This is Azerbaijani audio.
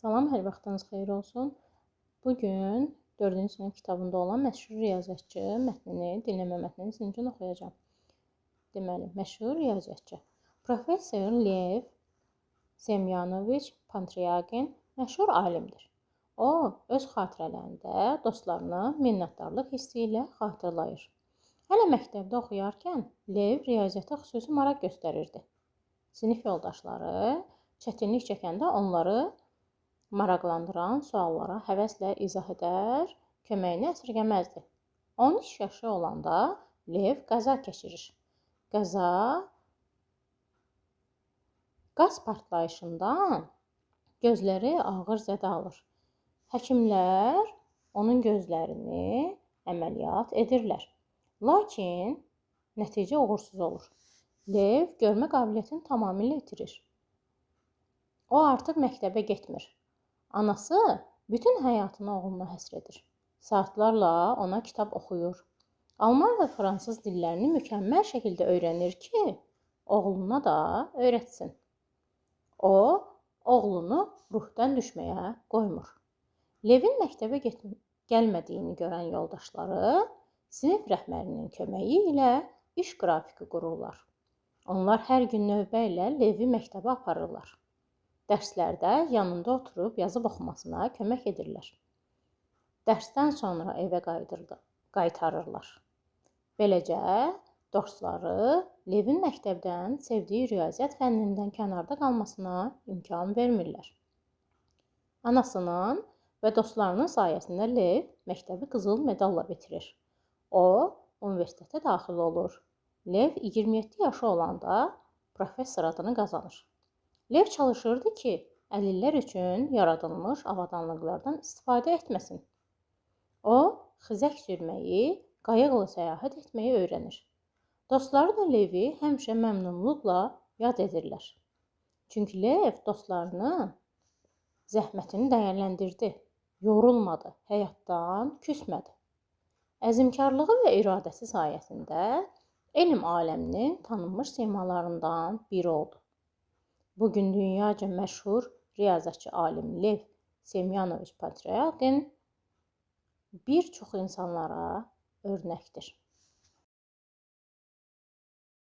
Salam, hər vaxtınız xeyir olsun. Bu gün 4-cü sinif kitabında olan məşhur riyaziyyatçı mətnini, dinləmə mətnini sizin üçün oxuyacağam. Deməli, məşhur riyaziyyatçı Professor Lev Semyonoviç Pantriagin məşhur alimdir. O öz xatirələrində dostlarını minnətdarlıq hissi ilə xatırlayır. Hələ məktəbdə oxuyarkən Lev riyaziyyata xüsusi maraq göstərirdi. Sinif yoldaşları çətinlik çəkəndə onları maraqlandıran suallara həvəslə izah edər, köməyini əsirgəməzdi. 13 yaşı olanda Lev qəza keçirir. Qəza qaz partlayışından gözləri ağır zədə alır. Həkimlər onun gözlərini əməliyyat edirlər. Lakin nəticə uğursuz olur. Lev görmə qabiliyyətini tamamilə itirir. O artıq məktəbə getmir. Anası bütün həyatını oğluna həsr edir. Saatlarla ona kitab oxuyur. Alman və fransız dillərini mükəmməl şəkildə öyrənir ki, oğluna da öyrətsin. O, oğlunu ruhdan düşməyə qoymur. Levin məktəbə gəlmədiyini görən yoldaşları sinif rəhbərinin köməyi ilə iş qrafiki qururlar. Onlar hər gün növbə ilə Levi məktəbə aparırlar. Dərslərdə yanında oturub yazıb oxumasına kömək edirlər. Dərsdən sonra evə qayıdırdı, qaytarırlar. Beləcə dostları Levin məktəbdən sevdiyi riyaziyyat fənnindən kənarda qalmasına imkan vermirlər. Anasının və dostlarının sayəsində Lev məktəbi qızıl medalla bitirir. O, universitetə daxil olur. Lev 27 yaşı olanda professor adını qazanır. Lev çalışırdı ki, əlillər üçün yaradılmış avadanlıqlardan istifadə etməsin. O, xizək sürməyi, qayıqla səyahət etməyi öyrənir. Dostları da Levi həmişə məmnunluqla yad edirlər. Çünki Lev dostlarını zəhmətini dəyərləndirdi, yorulmadı, həyatdan küsmədi. Əzmkarlığı və iradəsi sayəsində elm aləminin tanınmış simalarından biri oldu. Bu gün dünyaca məşhur riyaziyyatçı alim Lev Semyonoviç Patriarxin bir çox insanlara örnəkdir.